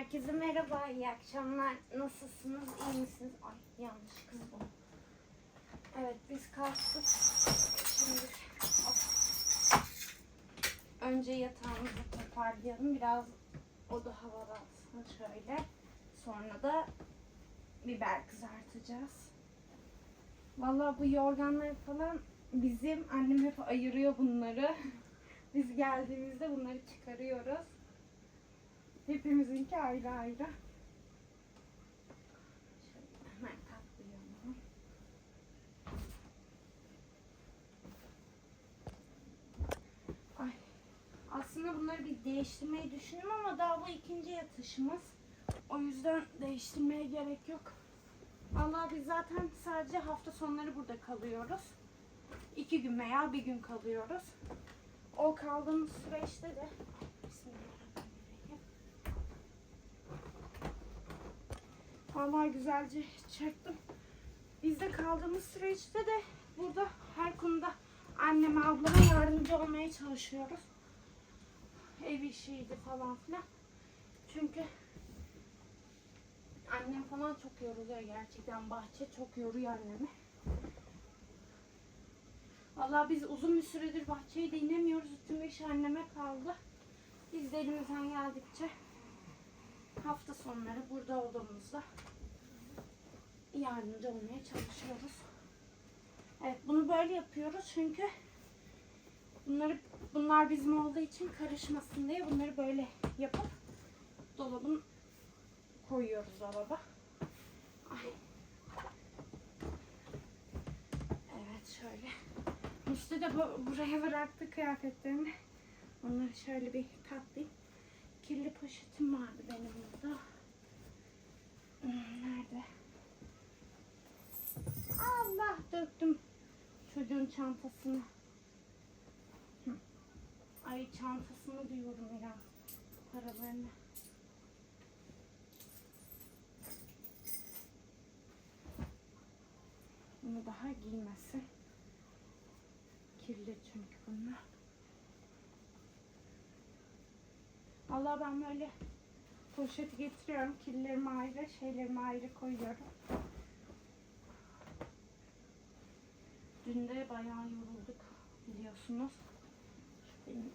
Herkese merhaba, iyi akşamlar. Nasılsınız, iyi misiniz? Ay yanlış kızdım. Evet biz kalktık. Şimdi önce yatağımızı toparlayalım. Biraz oda havalansın şöyle. Sonra da biber kızartacağız. Vallahi bu yorganları falan bizim annem hep ayırıyor bunları. Biz geldiğimizde bunları çıkarıyoruz. Hepimizinki ayrı ayrı. Şöyle. Ay. Aslında bunları bir değiştirmeyi düşündüm ama daha bu ikinci yatışımız. O yüzden değiştirmeye gerek yok. Vallahi biz zaten sadece hafta sonları burada kalıyoruz. İki gün veya bir gün kalıyoruz. O kaldığımız süreçte de Bismillahirrahmanirrahim. Vallahi güzelce çektim. Bizde kaldığımız süreçte de burada her konuda anneme ablama yardımcı olmaya çalışıyoruz. Ev işiydi falan filan. Çünkü annem falan çok yoruluyor gerçekten. Bahçe çok yoruyor annemi. Vallahi biz uzun bir süredir bahçeyi de. Tüm iş anneme kaldı. Biz de elimizden geldikçe hafta sonları burada odamızda yardımcı olmaya çalışıyoruz. Evet bunu böyle yapıyoruz çünkü bunları bunlar bizim olduğu için karışmasın diye bunları böyle yapıp dolabın koyuyoruz dolaba. Ay. Evet şöyle. Musti de bu, buraya bıraktı kıyafetlerini. Onları şöyle bir katlayayım. Kirli poşetim vardı benim burada. Hmm, Nerede? Allah döktüm çocuğun çantasını. Ay çantasını diyorum ya. Paralarını. Bunu daha giymesin. Kirli çünkü bunlar. Allah ben böyle poşet getiriyorum. Kirlerimi ayrı, şeylerimi ayrı koyuyorum. Dün de bayağı yorulduk biliyorsunuz. Benim.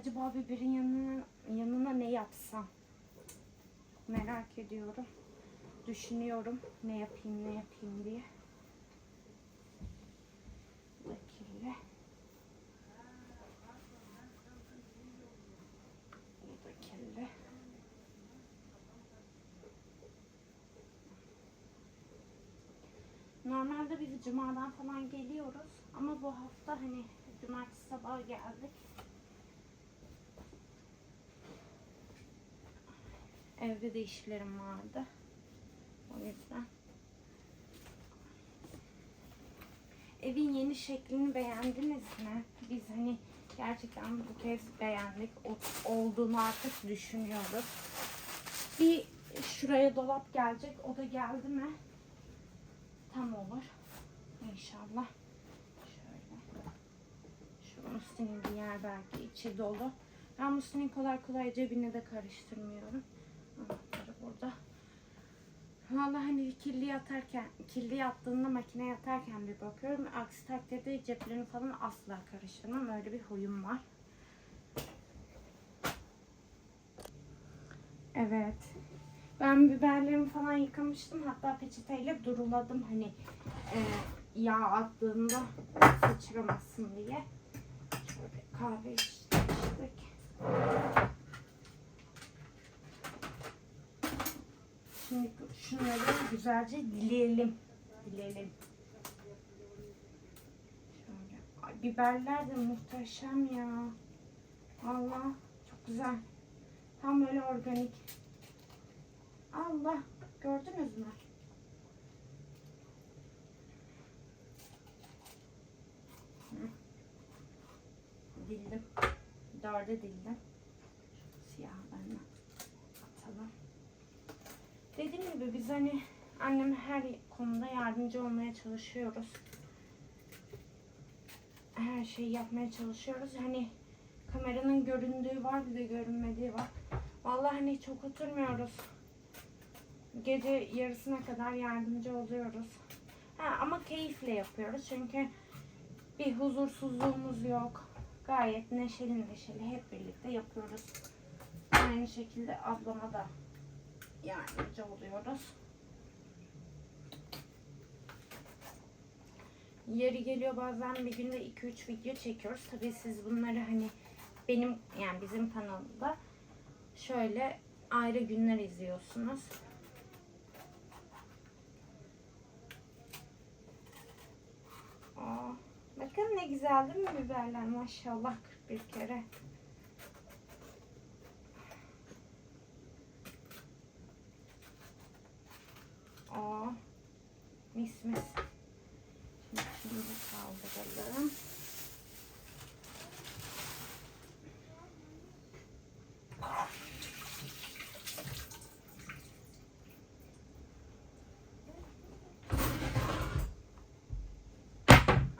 Acaba biberin yanına, yanına ne yapsam? Merak ediyorum. Düşünüyorum ne yapayım ne yapayım diye. Bu da kirli. Bu da kirli. Normalde biz cumadan falan geliyoruz ama bu hafta hani cumartesi sabahı geldik. Evde de işlerim vardı. O yüzden. Evin yeni şeklini beğendiniz mi? Biz hani gerçekten bu kez beğendik. O- olduğunu artık düşünüyoruz. Bir şuraya dolap gelecek. O da geldi mi? Tam olur. İnşallah. Şöyle. Şu Musti'nin bir yer belki içi dolu. Ben Musti'nin kolay kolay cebine de karıştırmıyorum. Anahtarı burada. Vallahi hani kirli yatarken, kirli yattığında makine yatarken bir bakıyorum. Aksi takdirde ceplerini falan asla karıştırmam. Öyle bir huyum var. Evet. Ben biberlerimi falan yıkamıştım. Hatta peçeteyle duruladım hani e, yağ attığında sıçramasın diye. Şöyle kahve içtik. Şimdi şunları güzelce dileyelim. Dileyelim. Biberler de muhteşem ya. Allah çok güzel. Tam böyle organik. Allah gördünüz mü? Dildim. Dörde dildim. Siyahlarını atalım. Dediğim gibi biz hani annem her konuda yardımcı olmaya çalışıyoruz. Her şeyi yapmaya çalışıyoruz. Hani kameranın göründüğü var bir de görünmediği var. Vallahi hani çok oturmuyoruz. Gece yarısına kadar yardımcı oluyoruz. Ha, ama keyifle yapıyoruz çünkü bir huzursuzluğumuz yok. Gayet neşeli neşeli hep birlikte yapıyoruz. Aynı şekilde ablama da yardımcı oluyoruz. Yeri geliyor bazen bir günde 2-3 video çekiyoruz. Tabii siz bunları hani benim yani bizim kanalda şöyle ayrı günler izliyorsunuz. Aa, bakın ne güzel değil mi biberler maşallah 41 kere. Aa, mis mis. Şimdi şunu kaldıralım.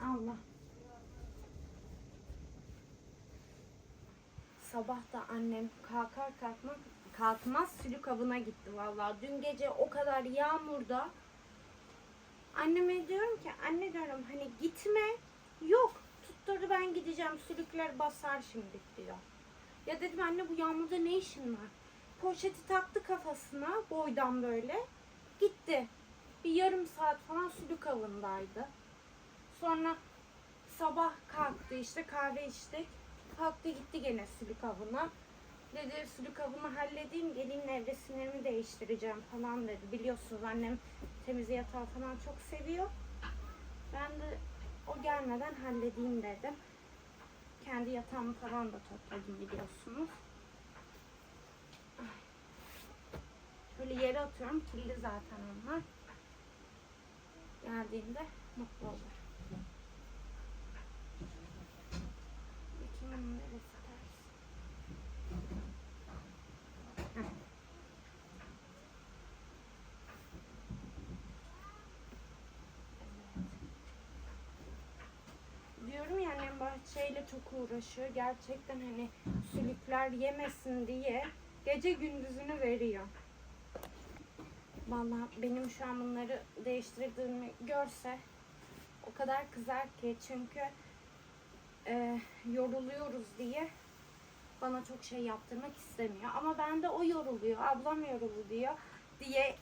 Allah. Sabah da annem kalkar kalkmaz kalkmaz sülük avına gitti vallahi. Dün gece o kadar yağmurda anneme diyorum ki anne diyorum hani gitme yok tutturdu ben gideceğim sülükler basar şimdi diyor. Ya dedim anne bu yağmurda ne işin var? Poşeti taktı kafasına boydan böyle gitti. Bir yarım saat falan sülük avındaydı. Sonra sabah kalktı işte kahve içtik. Kalktı gitti gene sülük avına. Dedi sülük avını halledeyim gelin nevresimlerimi değiştireceğim falan dedi. Biliyorsunuz annem temiz yatağı falan çok seviyor. Ben de o gelmeden halledeyim dedim. Kendi yatağımı falan da topladım biliyorsunuz. Böyle yere atıyorum. Kirli zaten onlar. Geldiğinde mutlu olur. Diyorum ya annem bahçeyle çok uğraşıyor. Gerçekten hani sülükler yemesin diye gece gündüzünü veriyor. Vallahi benim şu an bunları değiştirdiğimi görse o kadar kızar ki çünkü e, yoruluyoruz diye bana çok şey yaptırmak istemiyor. Ama ben de o yoruluyor, ablam yoruldu diyor diye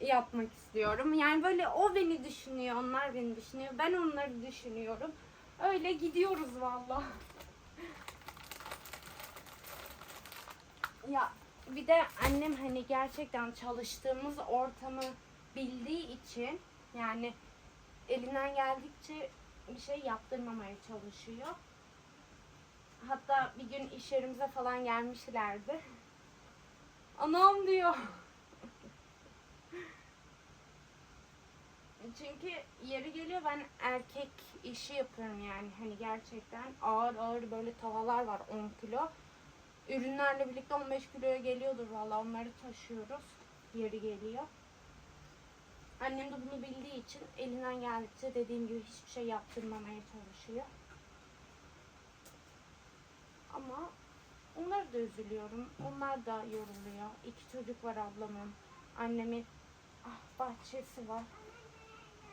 yapmak istiyorum. Yani böyle o beni düşünüyor, onlar beni düşünüyor. Ben onları düşünüyorum. Öyle gidiyoruz valla. Ya bir de annem hani gerçekten çalıştığımız ortamı bildiği için yani elinden geldikçe bir şey yaptırmamaya çalışıyor. Hatta bir gün iş yerimize falan gelmişlerdi. Anam diyor. Çünkü yeri geliyor ben erkek işi yapıyorum yani hani gerçekten ağır ağır böyle tavalar var 10 kilo. Ürünlerle birlikte 15 kiloya geliyordur valla onları taşıyoruz. Yeri geliyor. Annem de bunu bildiği için elinden geldikçe dediğim gibi hiçbir şey yaptırmamaya çalışıyor. Ama onları da üzülüyorum. Onlar da yoruluyor. İki çocuk var ablamın. Annemin ah, bahçesi var.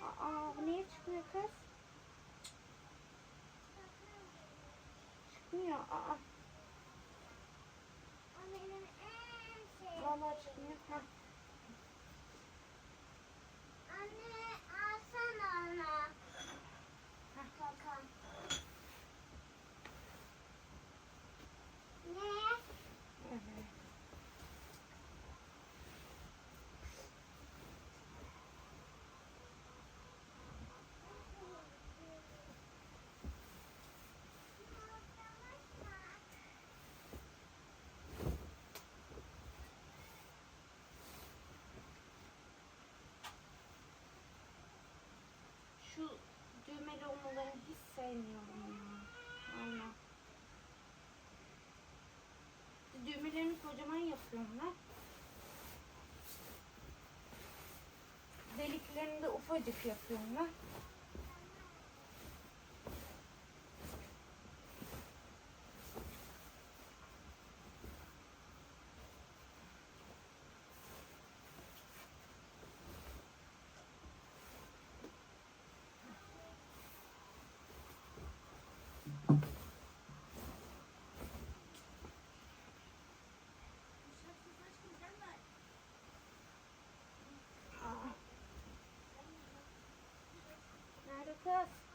Aa bu niye çıkmıyor kız? Çıkmıyor. Aa. Vallahi çıkmıyor. Heh. sevmiyorum ya. Aynen. Düğmelerini kocaman yapıyorlar. Deliklerini de ufacık yapıyorlar. Nerede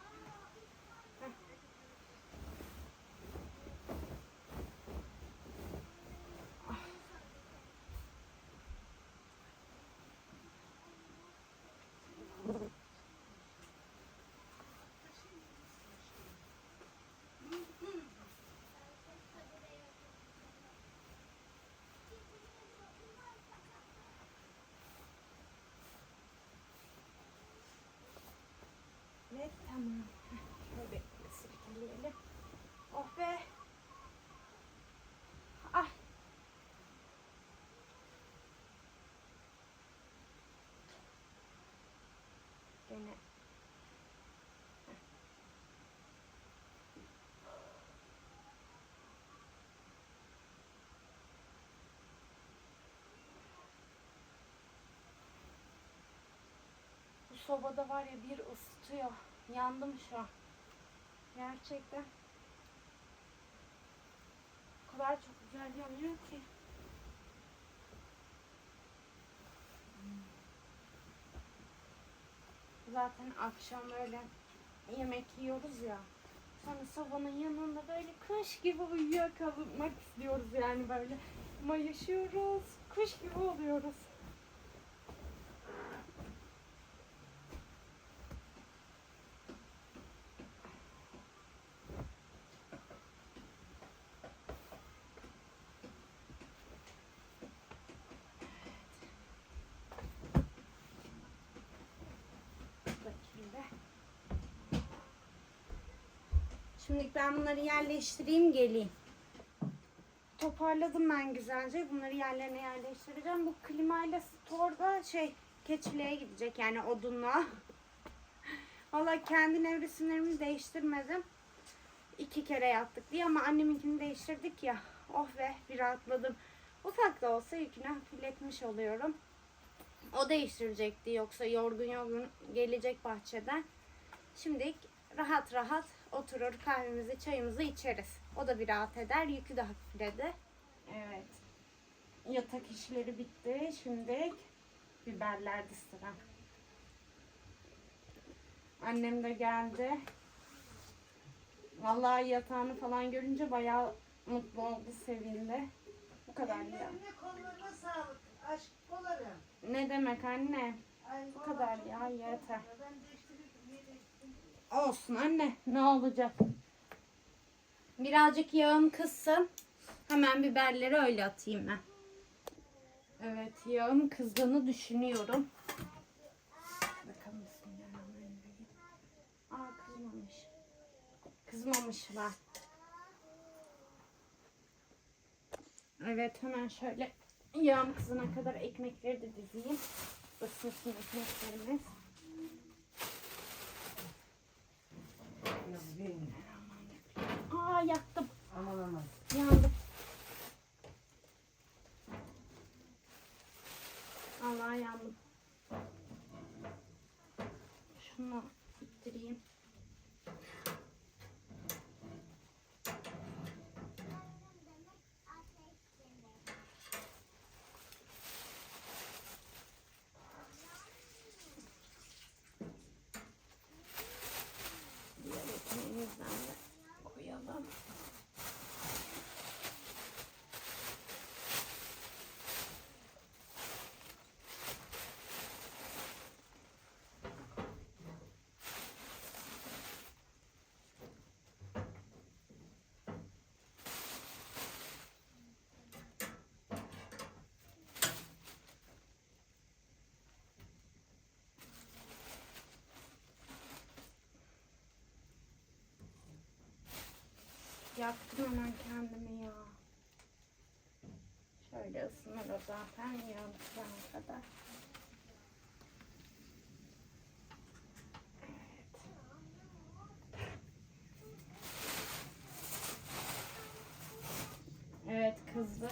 tamam. Şöyle sirkeleyelim. Oh be. Ah. Gene. Bu sobada var ya bir ısıtıyor. Yandım şu an. Gerçekten. O kadar çok güzel yanıyor ki. Zaten akşam öyle yemek yiyoruz ya. Sonra sobanın yanında böyle kuş gibi uyuyakalmak istiyoruz yani böyle. Mayışıyoruz. Kuş gibi oluyoruz. Bakayım be. Şimdi ben bunları yerleştireyim geleyim. Toparladım ben güzelce. Bunları yerlerine yerleştireceğim. Bu klimayla storda şey keçiliğe gidecek yani odunla. Valla kendi nevresimlerimi değiştirmedim. İki kere yaptık diye ama anneminkini değiştirdik ya. Oh be bir rahatladım. Ufak da olsa yükünü hafifletmiş oluyorum. O değiştirecekti yoksa yorgun yorgun gelecek bahçeden. Şimdi rahat rahat oturur kahvemizi çayımızı içeriz. O da bir rahat eder yükü de hafifledi. Evet. Yatak işleri bitti. Şimdi biberlerdi sıra. Annem de geldi. Vallahi yatağını falan görünce bayağı mutlu oldu, sevindi. Bu kadar ya. Ellerine kollarına sağlık. Aşk kolarım. Ne demek anne? Ay, Bu kadar ya, yeter. Ben değiştirirdim. Olsun anne ne olacak? Birazcık yağım kızsın. Hemen biberleri öyle atayım ben. Evet yağım kızdığını düşünüyorum. Bakalım bismillahirrahmanirrahim. Aa kızmamış. Kızmamışlar. Evet hemen şöyle yağım kızına kadar ekmekleri de dizeyim. Isınsın ekmeklerimiz. Yok, benim. Aa yaktım. Aman aman. Yandım. Allah yandım. Yaktım hemen kendimi ya. Şöyle ısınır o zaten yandıktan kadar.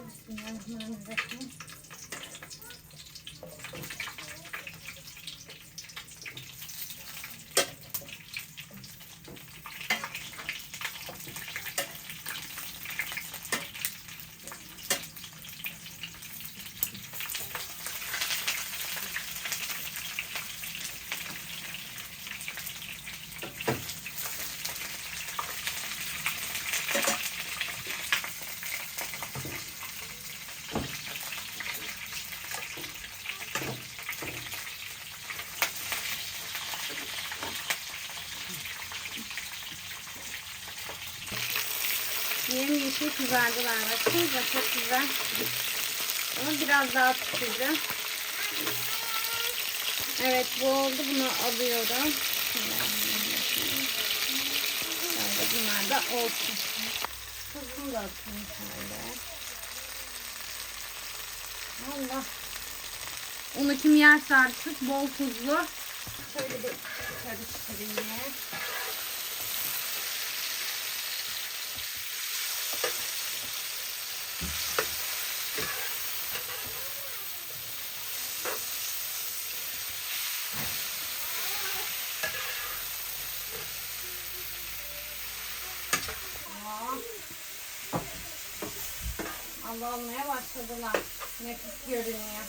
Bismillahirrahmanirrahim. Yemyeşil kızardılar. Baksanıza çok güzel. Ama biraz daha pişireceğim. Evet bu oldu. Bunu alıyorum. Şöyle bunlar da olsun. Tuzunu da atayım şöyle. Allah. Onu kim yerse artık bol tuzlu. Şöyle bir karıştırayım. Almaya başladılar. Nefis görünüyor.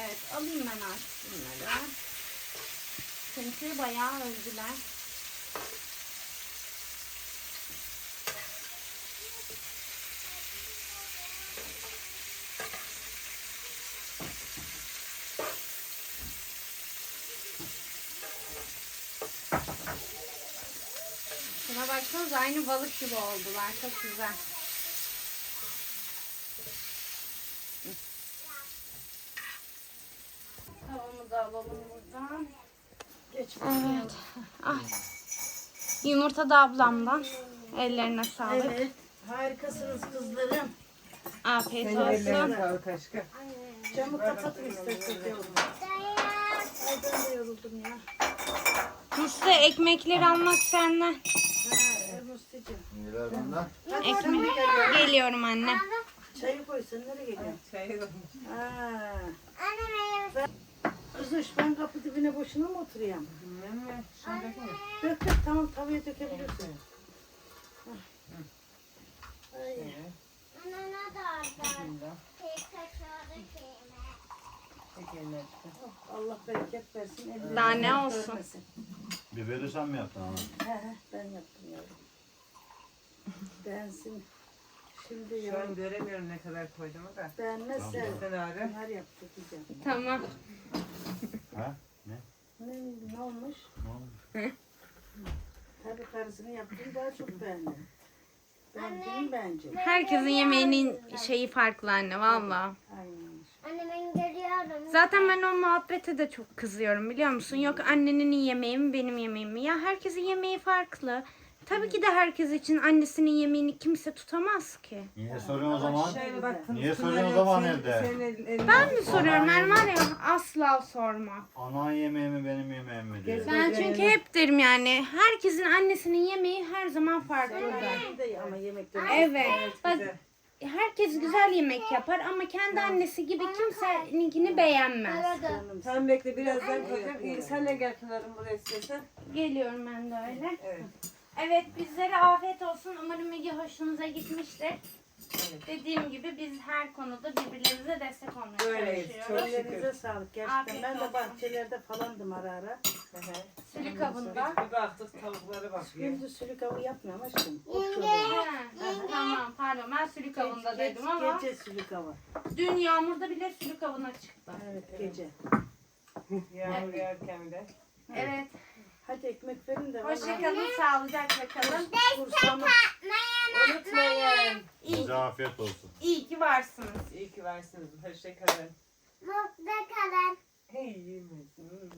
Evet alayım ben artık bunları. Çünkü bayağı öldüler. Şuna baksanıza aynı balık gibi oldular. Çok güzel. Tavamı da alalım buradan. Geç. Evet. Ay. Yumurta da ablamdan. Ellerine sağlık. Evet. Harikasınız kızlarım. Afiyet Senin ellerine olsun. sağlık aşkım. Camı kapatın isterseniz yavrum. Ay ben de yoruldum ya. Mustafa ekmekleri almak senden. Ha, Musti'cim. Neler bunlar? Ekmek. Geliyorum anne. Çayı koy sen nereye geliyorsun? Çayı Ha. Kızış ben kapı dibine boşuna mı oturayım? Bilmem? Şuradaki mi? Dök dök tamam tavaya dökebilirsin. Anne ne dardı? Bismillah. Tek aşkım. Oh, Allah bereket versin. ellerine Daha ne olsun? vermesin. Biberi sen mi yaptın ana? He he ben yaptım yavrum. Beğensin. Şimdi Şu an yavrum göremiyorum ne kadar koyduğumu da. beğenmezse Sen ara. bunlar yaptık güzel. Tamam. Ha? Ne, ne olmuş? Ne? Tabii karısını yaptım daha çok beğendim. Beğendim bence. Herkesin yemeğinin şeyi farklı anne valla. Aynen. Anne ben geliyorum. Zaten ben o muhabbete de çok kızıyorum biliyor musun? Yok annenin yemeği mi benim yemeğim mi? Ya herkesin yemeği farklı. Tabii ki de herkes için annesinin yemeğini kimse tutamaz ki. Niye soruyorsun o zaman? Şöyle. Niye soruyorsun o zaman evde? Ben mi soruyorum? Var ya asla sorma. Anan yemeği mi benim yemeğim mi diyor. Ben çünkü hep derim yani herkesin annesinin yemeği her zaman de ama yemekte. Evet. Bak herkes güzel yemek yapar ama kendi annesi gibi kimseninkini beğenmez. Sen bekle birazdan. İyi, Sen de gel Pınar'ım buraya istiyorsan. Geliyorum ben de öyle. Evet. Evet bizlere afiyet olsun. Umarım video hoşunuza gitmiştir. Evet. Dediğim gibi biz her konuda birbirlerimize destek olmaya Öyleyiz, çalışıyoruz. çok Ellerinize sağlık gerçekten. Afiyet Ben de olsun. bahçelerde falandım ara ara. Sülük kabında. Bir baktık tavuklara bakıyor. Gündüz sülük avı yapmıyorum aşkım. Yenge. Ha, tamam pardon ben sülük avında dedim ama Gece sülük avı. dün yağmurda bile sülük avına çıktı. Evet gece. Yağmur yağarken de. Evet. Hadi ekmek verin de. Hoşçakalın, sağlıcakla kalın. Kursamı Unutmayın. İyi, Size afiyet olsun. iyi ki varsınız. İyi ki varsınız. Hoşçakalın. Mutlu kalın. İyi misin?